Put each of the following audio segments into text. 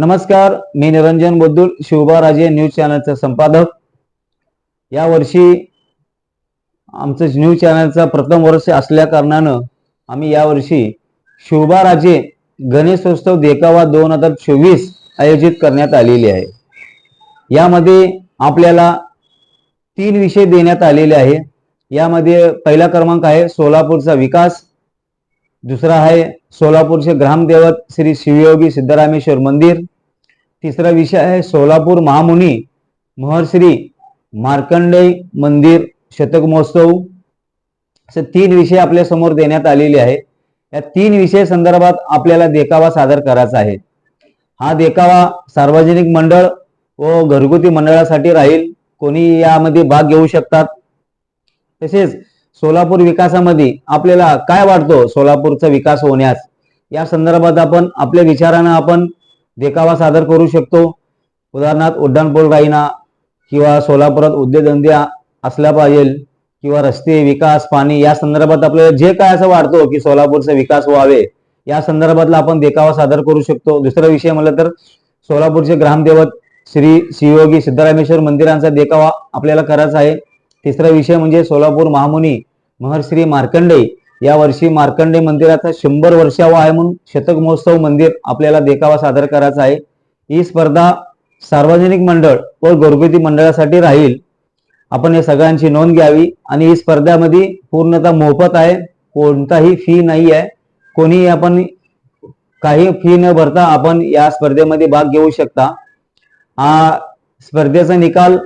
नमस्कार मी निरंजन बोद्दुल शिवबा राजे न्यूज चॅनलचा संपादक. यावर्षी आमचं न्यूज चॅनलचा प्रथम वर्ष असल्या कारणानं आम्ही यावर्षी शिवबा राजे गणेशोत्सव देखावा दोन हजार चोवीस आयोजित करण्यात आलेली आहे. यामध्ये आपल्याला तीन विषय देण्यात आलेले आहे. यामध्ये पहिला क्रमांक आहे सोलापूरचा विकास. दुसरा आहे सोलापूरचे ग्रामदेवत श्री शिवयोगी सिद्धरामेश्वर मंदिर. तिसरा विषय आहे सोलापूर महामुनी महर्श्री मार्कंडेय मंदिर शतक महोत्सव. असे तीन विषय आपल्यासमोर देण्यात आलेले आहे या तीन विषय संदर्भात आपल्याला देखावा सादर करायचा आहे. हा देखावा सार्वजनिक मंडळ व घरगुती मंडळासाठी राहील. कोणी यामध्ये भाग घेऊ शकतात. तसेच सोलापूर विकासामध्ये आपल्याला काय वाटतो सोलापूरचा विकास होण्यास? या संदर्भात आपण आपल्या विचारानं आपण देखावा सादर करू शकतो. उदाहरणार्थ उड्डाणपूल राहीना किंवा सोलापुरात उद्योगधंदे असला पाहिजे किंवा रस्ते विकास पाणी या संदर्भात आपल्याला जे काय असं वाटतो की सोलापूरचा विकास व्हावे या संदर्भातला आपण देखावा सादर करू शकतो. दुसरा विषय म्हणलं तर सोलापूरचे ग्रामदेवत श्री शिवयोगी सिद्धरामेश्वर मंदिरांचा देखावा आपल्याला करायचा आहे. तिसरा विषय म्हणजे सोलापूर महामुनी महर्श्री मार्कंडे या वर्षी मार्कंडे मंदिराचा शंभर वर्षावा आहे म्हणून शतक महोत्सव मंदिर आपल्याला देखावा सादर करायचा आहे. ही स्पर्धा सार्वजनिक मंडळ व घरगुती मंडळासाठी राहील. आपण या सगळ्यांची नोंद घ्यावी आणि ही स्पर्धामध्ये पूर्णतः मोफत आहे. कोणताही फी नाही आहे. कोणी आपण काही फी न भरता आपण या स्पर्धेमध्ये भाग घेऊ शकता. हा स्पर्धेचा निकाल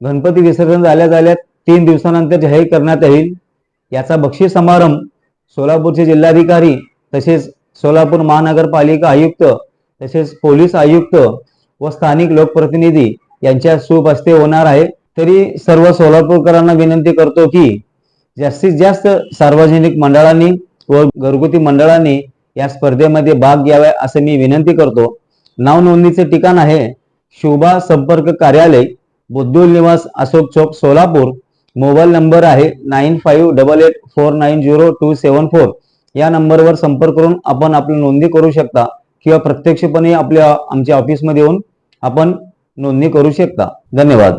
गणपती विसर्जन झाल्या झाल्या तीन दिवसानंतर जाहीर करण्यात येईल. याचा बक्षीस समारंभ सोलापूरचे जिल्हाधिकारी तसेच सोलापूर महानगरपालिका आयुक्त तसेच पोलीस आयुक्त व स्थानिक लोकप्रतिनिधी यांच्या सुपस्ते होणार आहे. तरी सर्व सोलापूरकरांना विनंती करतो की जास्तीत जास्त सार्वजनिक मंडळांनी व घरगुती मंडळांनी या स्पर्धेमध्ये भाग घ्यावा असं मी विनंती करतो. नाव नोंदणीचे ठिकाण आहे शोभा संपर्क कार्यालय बुद्धुल निवास अशोक चौक सोलापूर. मोबाईल नंबर आहे nine five double eight four nine zero two seven four. या नंबरवर संपर्क करून आपण आपली नोंदणी करू शकता किंवा प्रत्यक्षपणे आपल्या आमच्या ऑफिसमध्ये येऊन आपण नोंदणी करू शकता. धन्यवाद.